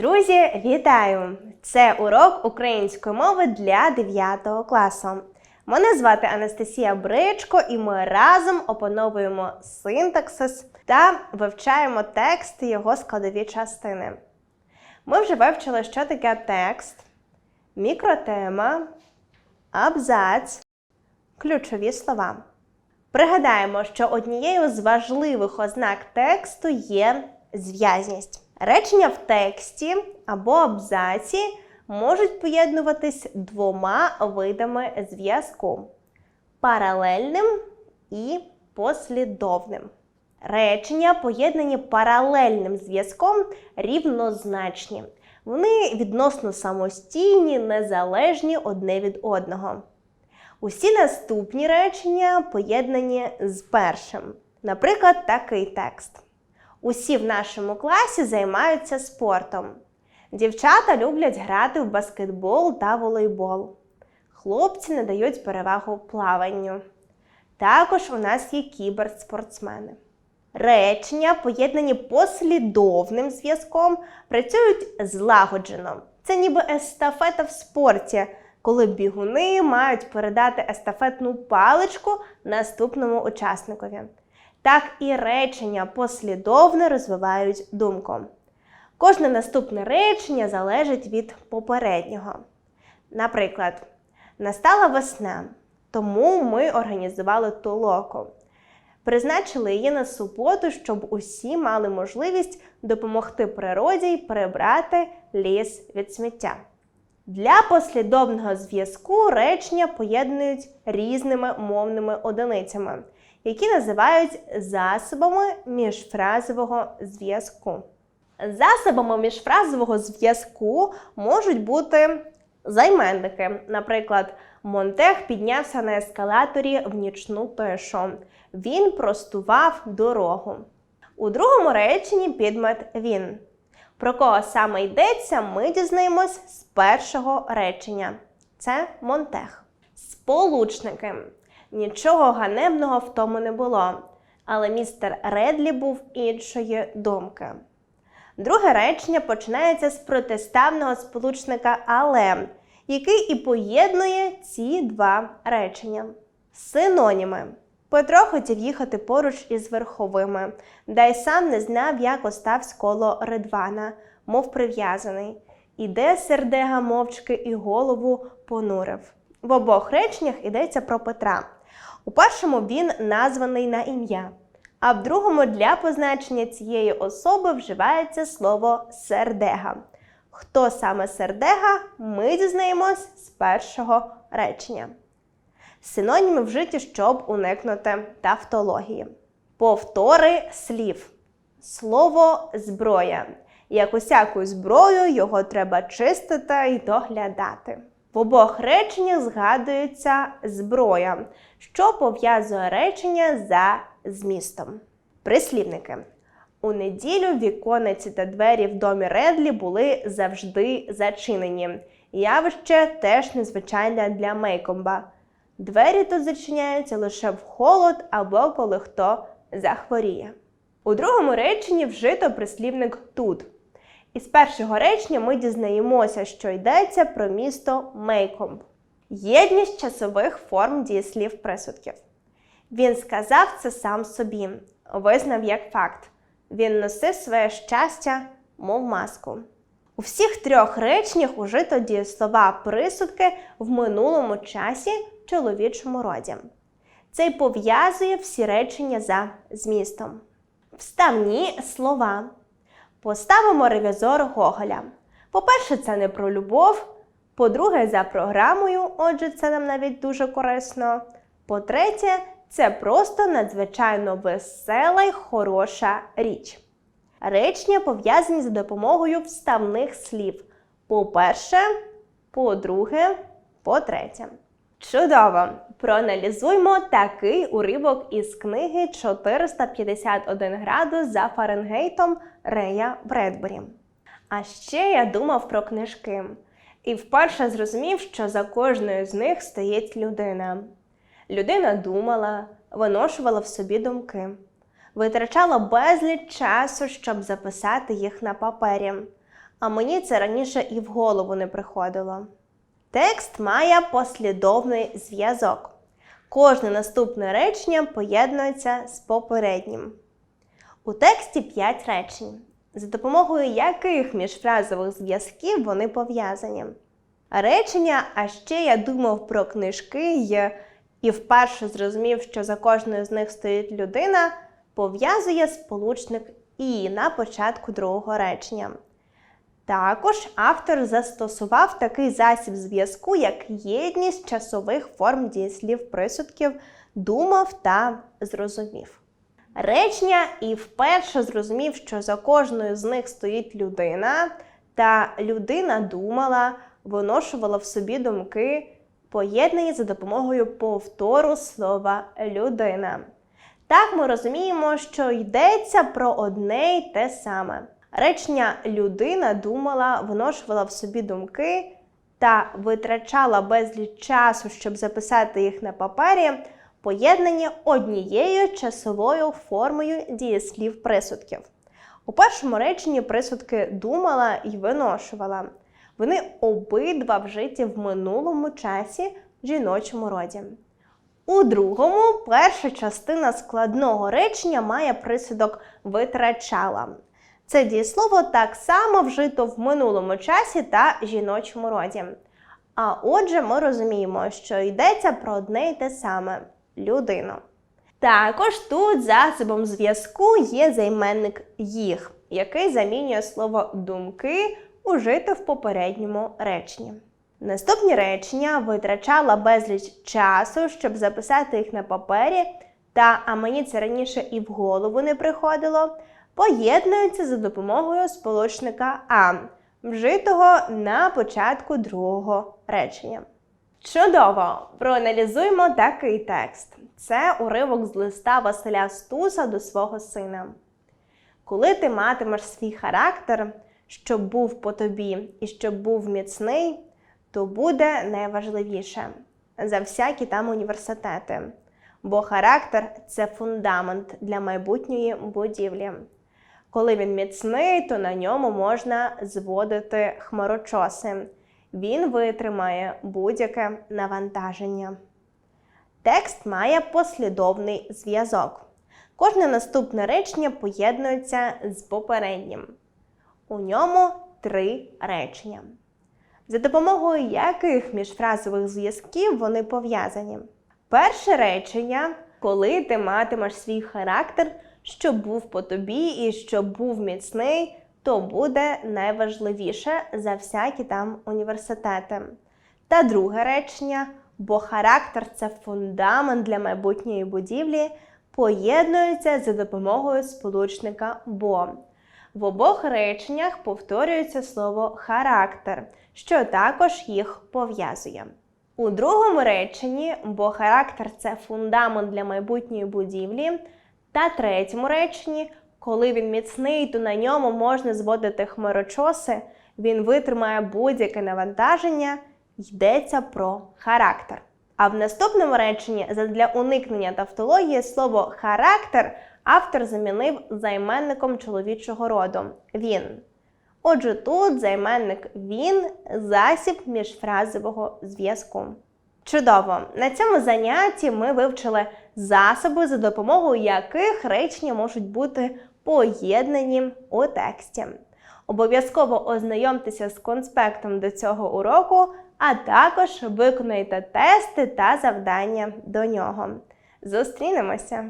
Друзі, вітаю! Це урок української мови для 9 класу. Мене звати Анастасія Бричко, і ми разом опановуємо синтаксис та вивчаємо текст і його складові частини. Ми вже вивчили, що таке текст, мікротема, абзац, ключові слова. Пригадаємо, що однією з важливих ознак тексту є зв'язність. Речення в тексті або абзаці можуть поєднуватись двома видами зв'язку паралельним і послідовним. Речення, поєднані паралельним зв'язком, рівнозначні. Вони відносно самостійні, незалежні одне від одного. Усі наступні речення поєднані з першим. Наприклад, такий текст. Усі в нашому класі займаються спортом. Дівчата люблять грати в баскетбол та волейбол. Хлопці надають перевагу плаванню. Також у нас є кіберспортсмени. Речення, поєднані послідовним зв'язком, працюють злагоджено. Це ніби естафета в спорті, коли бігуни мають передати естафетну паличку наступному учасникові. Так і речення послідовно розвивають думку. Кожне наступне речення залежить від попереднього. Наприклад, настала весна, тому ми організували толоку. Призначили її на суботу, щоб усі мали можливість допомогти природі й прибрати ліс від сміття. Для послідовного зв'язку речення поєднують різними мовними одиницями, які називають засобами міжфразового зв'язку. Засобами міжфразового зв'язку можуть бути займенники. Наприклад, Монтех піднявся на ескалаторі в нічну тишу. Він простував дорогу. У другому реченні підмет він. Про кого саме йдеться, ми дізнаємось з першого речення. Це Монтех. Сполучники. Нічого ганебного в тому не було. Але містер Редлі був іншої думки. Друге речення починається з протиставного сполучника але, який і поєднує ці два речення. Синоніми. Петро хотів їхати поруч із верховими, да й сам не знав, як оставсь коло ридвана, мов прив'язаний. Іде сердега мовчки і голову понурив. В обох реченнях йдеться про Петра. У першому він названий на ім'я, а в другому для позначення цієї особи вживається слово сердега. Хто саме сердега, ми дізнаємось з першого речення. Синоніми вжиті, щоб уникнути тавтології. Повтори слів. Слово зброя. Як усяку зброю, його треба чистити і доглядати. В обох реченнях згадується зброя, що пов'язує речення за змістом. Прислівники. У неділю віконниці та двері в домі Редлі були завжди зачинені. Явище теж незвичайне для Мейкомба. Двері тут зачиняються лише в холод або коли хто захворіє. У другому реченні вжито прислівник тут. Із першого речення ми дізнаємося, що йдеться про місто Мейкомб. Єдність часових форм дієслів присудків. Він сказав це сам собі, визнав як факт. Він носив своє щастя, мов маску. У всіх трьох реченнях ужито дієслова присудки в минулому часі чоловічому роді. Це й пов'язує всі речення за змістом. Вставні слова. Поставимо ревізор Гоголя. По-перше, це не про любов. По-друге, за програмою, отже, це нам навіть дуже корисно. По-третє, це просто надзвичайно весела й хороша річ. Речення пов'язані за допомогою вставних слів. По-перше, по-друге, по-третє. Чудово! Проаналізуймо такий уривок із книги 451 градус за Фаренгейтом Рея Бредбері. А ще я думав про книжки і вперше зрозумів, що за кожною з них стоїть людина. Людина думала, виношувала в собі думки, витрачала безліч часу, щоб записати їх на папері. а мені це раніше і в голову не приходило. Текст має послідовний зв'язок. Кожне наступне речення поєднується з попереднім. У тексті 5 речень, за допомогою яких міжфразових зв'язків вони пов'язані. Речення, а ще я думав про книжки й- і вперше зрозумів, що за кожною з них стоїть людина, пов'язує сполучник і на початку другого речення. Також автор застосував такий засіб зв'язку, як єдність часових форм дієслів присудків думав та зрозумів. Речення і вперше зрозумів, що за кожною з них стоїть людина, та людина думала, виношувала в собі думки, поєднані за допомогою повтору слова людина. Так ми розуміємо, що йдеться про одне й те саме. Речення людина думала, виношувала в собі думки та витрачала безліч часу, щоб записати їх на папері, поєднані однією часовою формою дієслів присудків. У першому реченні присудки думала і виношувала. Вони обидва вжиті в минулому часі в жіночому роді. У другому перша частина складного речення має присудок витрачала. Це дієслово так само вжито в минулому часі та жіночому роді. А отже, ми розуміємо, що йдеться про одне й те саме людину. Також тут засобом зв'язку є займенник їх, який замінює слово думки ужите в попередньому реченні. Наступні речення витрачала безліч часу, щоб записати їх на папері, та а мені це раніше і в голову не приходило, поєднуються за допомогою сполучника а, вжитого на початку другого речення. Чудово! Проаналізуємо такий текст. Це уривок з листа Василя Стуса до свого сина. Коли ти матимеш свій характер, щоб був по тобі і щоб був міцний, то буде найважливіше за всякі там університети. Бо характер це фундамент для майбутньої будівлі. Коли він міцний, то на ньому можна зводити хмарочоси. Він витримає будь-яке навантаження. Текст має послідовний зв'язок. Кожне наступне речення поєднується з попереднім. У ньому три речення, за допомогою яких міжфразових зв'язків вони пов'язані. Перше речення, коли ти матимеш свій характер, щоб був по тобі і щоб був міцний, то буде найважливіше за всякі там університети. Та друге речення, бо характер це фундамент для майбутньої будівлі, поєднується за допомогою сполучника бо. В обох реченнях повторюється слово характер, що також їх пов'язує. У другому реченні, бо характер це фундамент для майбутньої будівлі, та третьому реченні, коли він міцний, то на ньому можна зводити хмарочоси, він витримає будь-яке навантаження, йдеться про характер. А в наступному реченні, задля уникнення тавтології, слово характер автор замінив займенником чоловічого роду він. Отже, тут займенник він засіб міжфразового зв'язку. Чудово! На цьому занятті ми вивчили засоби, за допомогою яких речення можуть бути поєднані у тексті. Обов'язково ознайомтеся з конспектом до цього уроку, а також виконайте тести та завдання до нього. Зустрінемося!